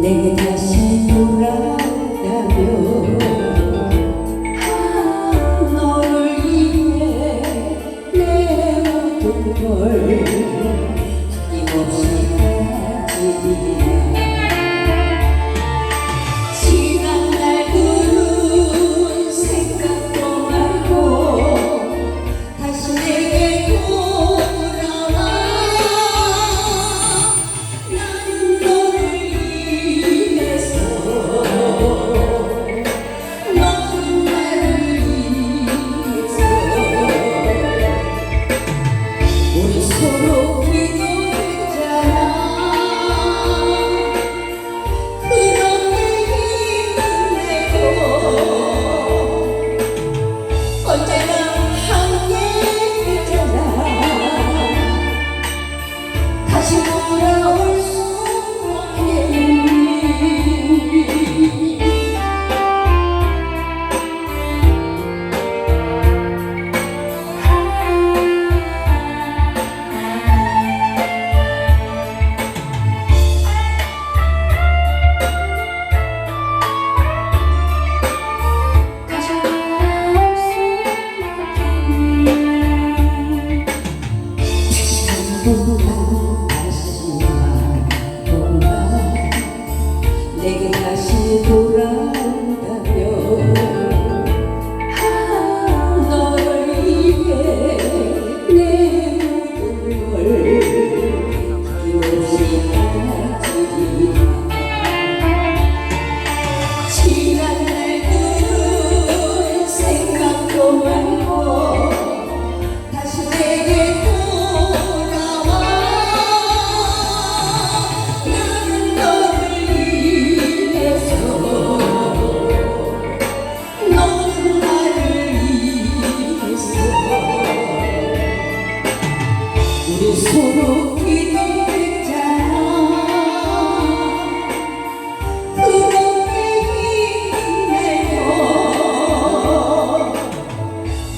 내게 다시 돌아온다면 아, 너를 위해 내 모든 걸 힘없이 가지니.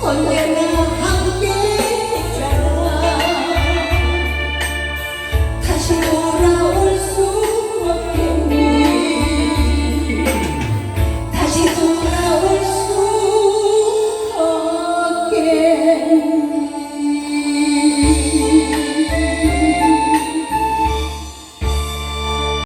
언제나